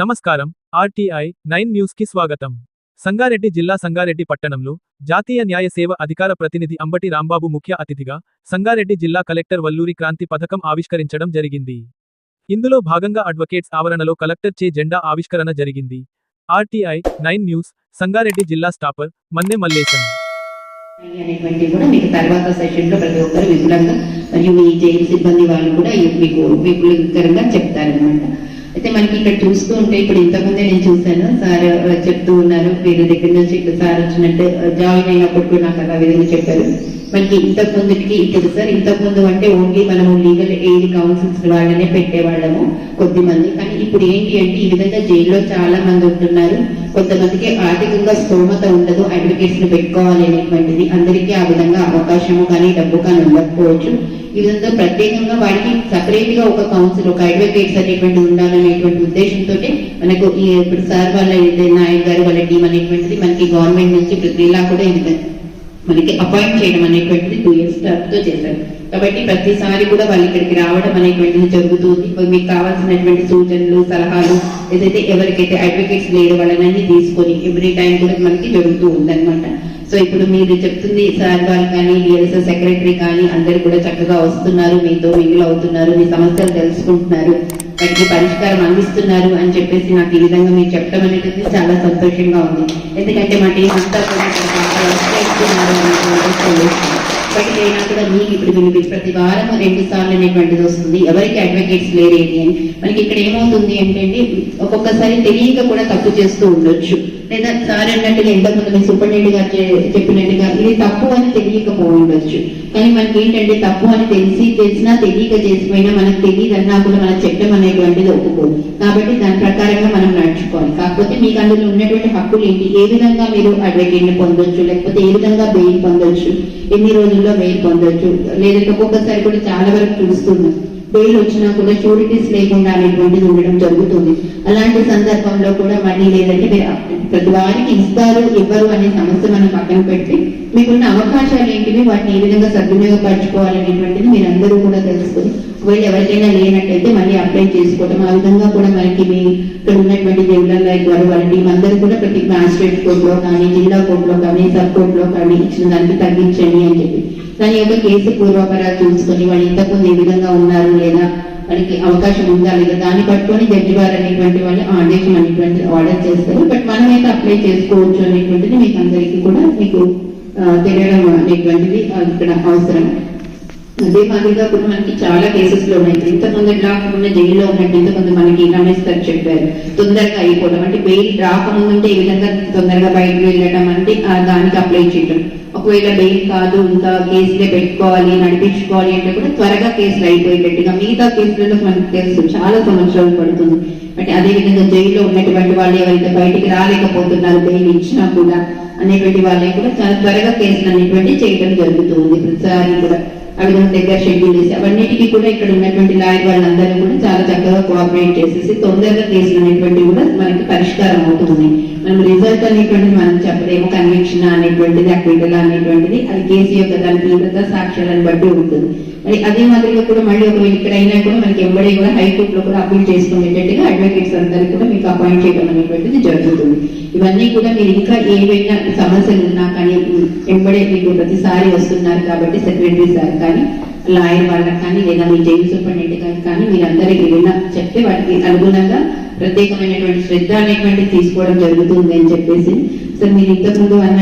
నమస్కారం RTI nine న్యూస్కి స్వాగతం. సంగారెడ్డి జిల్లా సంగారెడ్డి పట్టణంలో జాతీయ న్యాయ సేవ అధికార ప్రతినిధి అంబటి రాంబాబు ముఖ్య అతిథిగా సంగారెడ్డి జిల్లా కలెక్టర్ వల్లూరి క్రాంతి పథకం ఆవిష్కరించడం జరిగింది. ఇందులో భాగంగా అడ్వకేట్స్ ఆవరణలో కలెక్టర్ చే జెండా ఆవిష్కరణ జరిగింది. ఆర్టీఐ నైన్ న్యూస్ సంగారెడ్డి జిల్లా స్టాపర్ మన్నె మల్లేశం. అనేటువంటి కూడా మీకు తర్వాత సెషన్లో ప్రతి ఒక్కరు విపులంగా మరియు మీ జైలు సిబ్బంది వాళ్ళు కూడా మీకు విపులంగా చెప్తారనమాట అయితే మనకి ఇక్కడ చూస్తూ ఉంటే ఇప్పుడు ఇంతకుముందే నేను చూశాను. సార్ చెప్తూ ఉన్నారు. వీరి దగ్గర నుంచి ఇక్కడ సార్ వచ్చినట్టు జాయిన్ అయినప్పుడు కూడా నాకు అలా విధంగా చెప్పారు. మనకి ఇంతకు ముందుకి ఇప్పుడు సార్. ఇంతకు ముందు అంటే ఓన్లీ మనము లీగల్ ఎయిడ్ కౌన్సిల్స్ వాళ్ళనే పెట్టేవాళ్ళము కొద్ది మంది కానీ ఇప్పుడు ఏంటి అంటే ఈ విధంగా జైల్లో చాలా మంది ఉంటున్నారు. కొంతమందికి ఆర్థికంగా స్తోమత ఉండదు. అడ్వకేట్స్ పెట్టుకోవాలి అనేటువంటిది. అందరికీ ఆ విధంగా అవకాశము కానీ డబ్బు కానీ ఉండకపోవచ్చు. ఇదంతా ప్రత్యేకంగా వాడికి సపరేట్గా ఒక కౌన్సిల్ ఒక అడ్వకేట్స్ అనేటువంటి ఉండాలనేటువంటి ఉద్దేశంతో మనకు ఇప్పుడు సార్ వాళ్ళ నాయక్ గారు వాళ్ళ టీం అనేటువంటిది మనకి గవర్నమెంట్ నుంచి ప్రతి కూడా ఇది మనకి అపాయింట్ చేయడం అనేటువంటిది టూ ఇయర్స్తో చేశారు. కాబట్టి ప్రతిసారి కూడా వాళ్ళు ఇక్కడికి రావడం అనేటువంటిది జరుగుతుంది మీకు కావాల్సినటువంటి సూచనలు సలహాలు ఏదైతే ఎవరికైతే అడ్వకేట్స్ లేరు వాళ్ళని తీసుకొని ఎవ్రీ టైం కూడా మనకి జరుగుతూ ఉందన్నమాట. సో ఇప్పుడు మీరు చెప్తుంది సార్ వాళ్ళు కానీ డిఎల్ఎస్ సెక్రటరీ కానీ అందరు కూడా చక్కగా వస్తున్నారు మీతో మింగిల్ అవుతున్నారు మీ సమస్యలు తెలుసుకుంటున్నారు వాటికి పరిష్కారం అందిస్తున్నారు అని చెప్పేసి నాకు ఈ విధంగా మీరు చెప్పడం అనేది చాలా సంతోషంగా ఉంది. ఎందుకంటే మా టీం అంతా కూడా ఇక్కడ కూడా మీకు ఇప్పుడు వినిపించి ప్రతి వారం రెండు సార్లు అనేటువంటిది వస్తుంది. ఎవరికి అడ్వకేట్స్ లేరేది అని. మనకి ఇక్కడ ఏమవుతుంది ఏంటంటే ఒక్కొక్కసారి తెలియక కూడా తప్పు చేస్తూ ఉండొచ్చు. లేదా సార్ అన్నట్టుగా ఇంతకుముందు మీ సూపరింటెండెంట్ గారు చెప్పినట్టుగా ఇది తప్పు అని తెలియకపోయి ఉండొచ్చు కానీ మనకి ఏంటంటే తప్పు అని తెలిసి తెలిసినా తెలియక చేసిపోయినా మనకు తెలియదన్నా కూడా మనం చెప్పడం అనేటువంటిది ఒప్పుకోదు. కాబట్టి దాని ప్రకారంగా మనం నడుచుకోవాలి. కాకపోతే మీకు అందులో ఉన్నటువంటి హక్కులు ఏంటి? ఏ విధంగా మీరు అడ్వకేట్ని పొందొచ్చు? లేకపోతే ఏ విధంగా బెయిల్ పొందొచ్చు? ఎన్ని రోజుల్లో బెయిల్ పొందొచ్చు. లేదంటే ఒక్కొక్కసారి కూడా చాలా వరకు చూస్తున్నాం. బెయిల్ వచ్చినా కూడా షూరిటీస్ లేకుండా అనేటువంటిది ఉండడం జరుగుతుంది. అలాంటి సందర్భంలో కూడా మనీ లేదంటే ప్రతి వారికి ఇస్తారు ఇవ్వరు అనే సమస్య మనం పక్కన పెట్టి మీకున్న అవకాశాలు ఏంటివి వాటిని ఏ విధంగా సద్వినియోగపరచుకోవాలనేటువంటిది మీరు అందరూ కూడా తెలుసుకుని ఒకవేళ ఎవరికైనా లేనట్టయితే మళ్ళీ అప్లై చేసుకోవడం ఆ విధంగా కూడా మనకి మీ ఇక్కడ ఉన్నటువంటి దేవుళ్ళ వారు వాళ్ళ టీం అందరూ కూడా ప్రతి మ్యాజిస్ట్రేట్ కోర్టులో కానీ జిల్లా కోర్టులో కానీ సబ్ కోర్టులో కానీ ఇచ్చిన దానికి తగ్గించండి అని చెప్పి దాని యొక్క కేసు పూర్వాపరాలు చూసుకొని వాళ్ళు ఇంతకుముందు ఏ విధంగా ఉన్నారు లేదా వాళ్ళకి అవకాశం ఉందా లేదా దాన్ని పట్టుకొని జడ్జి గారు అనేటువంటి వాళ్ళు ఆదేశం అనేటువంటి ఆర్డర్ చేస్తారు. బట్ మనమైతే అప్లై చేసుకోవచ్చు అనేటువంటిది మీకు అందరికీ కూడా మీకు తెలియడం అనేటువంటిది ఇక్కడ అవసరం. అదే మాదిరిగా కూడా మనకి చాలా కేసెస్లో ఉన్నాయి. ఇంతకుముందు రాకముందు జైల్లో ఉన్నట్టు ఇంతకుముందు మనకి రమేష్ గారు చెప్పారు. తొందరగా అయిపోవడం అంటే బెయిల్ రాకముందు ఉంటే ఈ విధంగా తొందరగా బయటకు వెళ్ళడం అంటే దానికి అప్లై చేయడం ఒకవేళ బెయిల్ కాదు ఇంకా కేసులే పెట్టుకోవాలి నడిపించుకోవాలి అంటే కూడా త్వరగా కేసులు అయిపోయేటట్టుగా మిగతా కేసులలో మనకు తెలుసు చాలా సంవత్సరాలు పడుతుంది. బట్ అదే విధంగా జైల్లో ఉన్నటువంటి వాళ్ళు ఎవరైతే బయటికి రాలేకపోతున్నారు బెయిల్ ఇచ్చినా కూడా అనేటువంటి వాళ్ళకి కూడా చాలా త్వరగా కేసులు అనేటువంటి చేయడం జరుగుతుంది ప్రతిసారి కూడా. ఆ దగ్గర షెడ్యూల్ చేసి అవన్నిటికీ కూడా ఇక్కడ ఉన్నటువంటి లాయర్ వాళ్ళందరూ కూడా చాలా చక్కగా కోఆపరేట్ చేసేసి తొందరగా కేసులు అనేటువంటివి కూడా మనకి పరిష్కారం అవుతుంది. మనం రిజల్ట్ అనేటువంటిది మనం చెప్పలేము కన్విక్షన్ అనేటువంటిది అక్విటల్ అనేటువంటిది అది కేసు యొక్క దాని తీవ్రత సాక్ష్యాలను బట్టి ఉంటుంది. మరి అదే మాదిరిగా కూడా మళ్ళీ ఒకవేళ ఇక్కడ అయినా కూడా మనకి ఎంబడే కూడా హైకోర్టులో కూడా అప్పీల్ చేసుకునేటట్టుగా అడ్వకేట్స్ అందరూ కూడా మీకు అపాయింట్ చేయడం అనేటువంటిది జరుగుతుంది. ఇవన్నీ కూడా మీరు ఇంకా ఏవైనా సమస్యలు ఉన్నా కానీ ఎంబడే మీకు ప్రతిసారి వస్తున్నారు కాబట్టి సెక్రటరీ సార్ కానీ లాయర్ వాళ్ళకి కానీ లేదా మీ జైలు సూపరింటెండెంట్ గారికి కానీ మీరందరికీ ఏదైనా చెప్తే వాటికి అనుగుణంగా ప్రత్యేకమైనటువంటి శ్రద్ధ అనేటువంటిది తీసుకోవడం జరుగుతుంది అని చెప్పేసి. సో మీరు ఇంతకుముందు అన్న